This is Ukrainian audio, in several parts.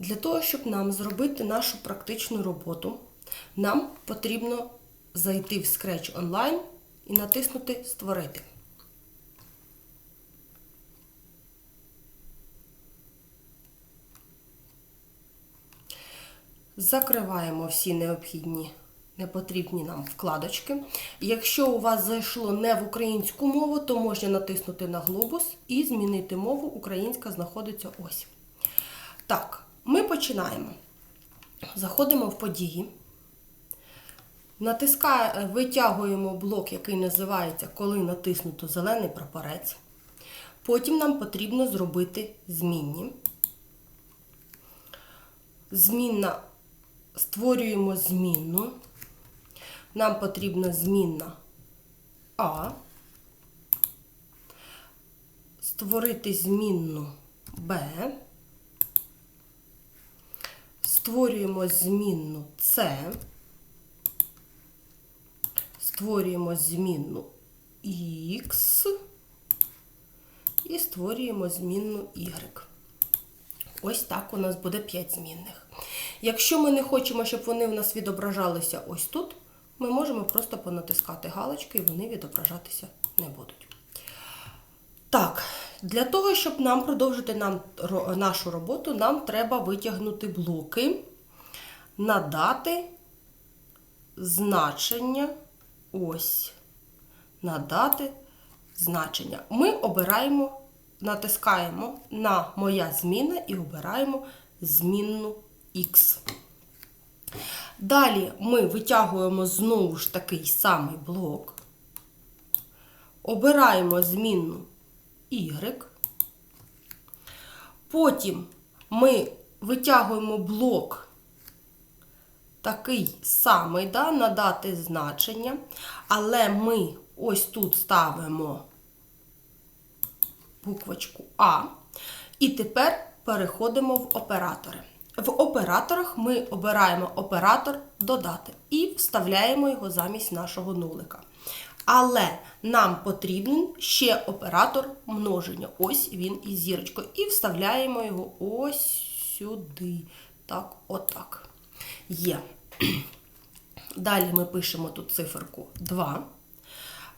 Для того, щоб нам зробити нашу практичну роботу, нам потрібно зайти в Scratch Online і натиснути Створити. Закриваємо всі необхідні непотрібні нам вкладочки. Якщо у вас зайшло не в українську мову, то можна натиснути на глобус і змінити мову. Українська знаходиться ось. Так, ми починаємо. Заходимо в події. Натискає, витягуємо блок, який називається Коли натиснуто зелений прапорець. Потім нам потрібно зробити змінні. Змінна створюємо змінну. Нам потрібна змінна А. Створити змінну Б. Створюємо змінну С. Створюємо змінну Х. І створюємо змінну Y. Ось так у нас буде 5 змінних. Якщо ми не хочемо, щоб вони в нас відображалися ось тут, ми можемо просто понатискати галочки і вони відображатися не будуть. Так, для того, щоб нам продовжити нам, нашу роботу, нам треба витягнути блоки, надати значення. Ось. Надати значення. Ми обираємо, натискаємо на моя зміна і обираємо змінну X. Далі ми витягуємо знову ж такий самий блок. Обираємо змінну Y. Потім ми витягуємо блок такий самий, да, надати значення, але ми ось тут ставимо буквочку А. І тепер переходимо в оператори. В операторах ми обираємо оператор додати і вставляємо його замість нашого нулика. Але нам потрібен ще оператор множення. Ось він із зірочкою. І вставляємо його ось сюди. Так, отак. Є. Далі ми пишемо тут циферку 2.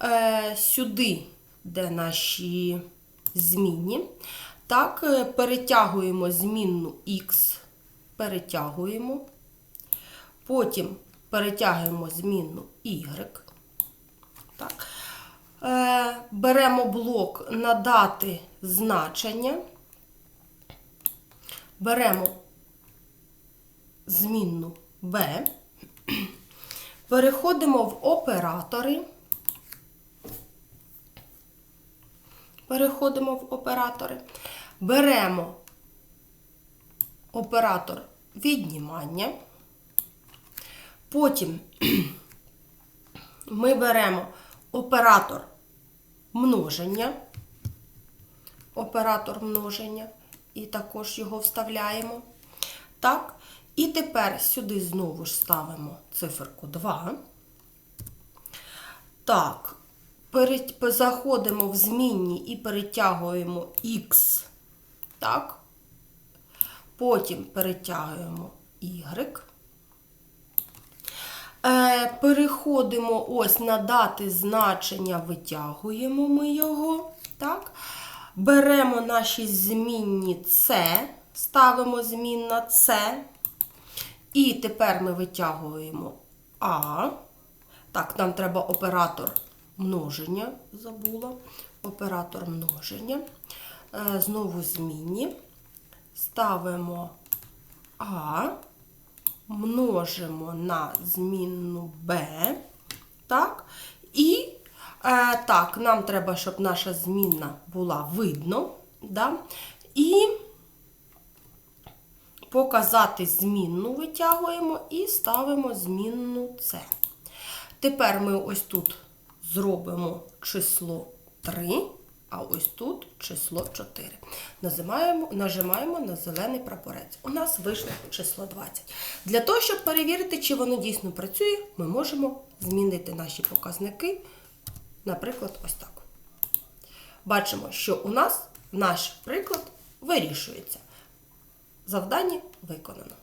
Е, сюди, де наші змінні. Так, е, перетягуємо змінну Х, перетягуємо. Потім перетягуємо змінну Y. Так. Е, беремо блок надати значення. Беремо змінну B. Переходимо в оператори. Переходимо в оператори. Беремо оператор віднімання. Потім ми беремо оператор множення. Оператор множення. І також його вставляємо. Так. І тепер сюди знову ж ставимо циферку 2. Так, перед- заходимо в змінні і перетягуємо Х. Так. Потім перетягуємо Y. Е, переходимо ось на дати значення, витягуємо ми його. Так. Беремо наші змінні С, ставимо змінна С. І тепер ми витягуємо А. Так, нам треба оператор множення, забула. Оператор множення. Е, Знову змінні. Ставимо А, множимо на змінну Б. Так. І е, так, нам треба, щоб наша змінна була видно. Да? І показати змінну витягуємо і ставимо змінну С. Тепер ми ось тут зробимо число 3, а ось тут число 4. Нажимаємо, нажимаємо на зелений прапорець. У нас вийшло число 20. Для того, щоб перевірити, чи воно дійсно працює, ми можемо змінити наші показники, наприклад, ось так. Бачимо, що у нас наш приклад вирішується. Завдання виконано.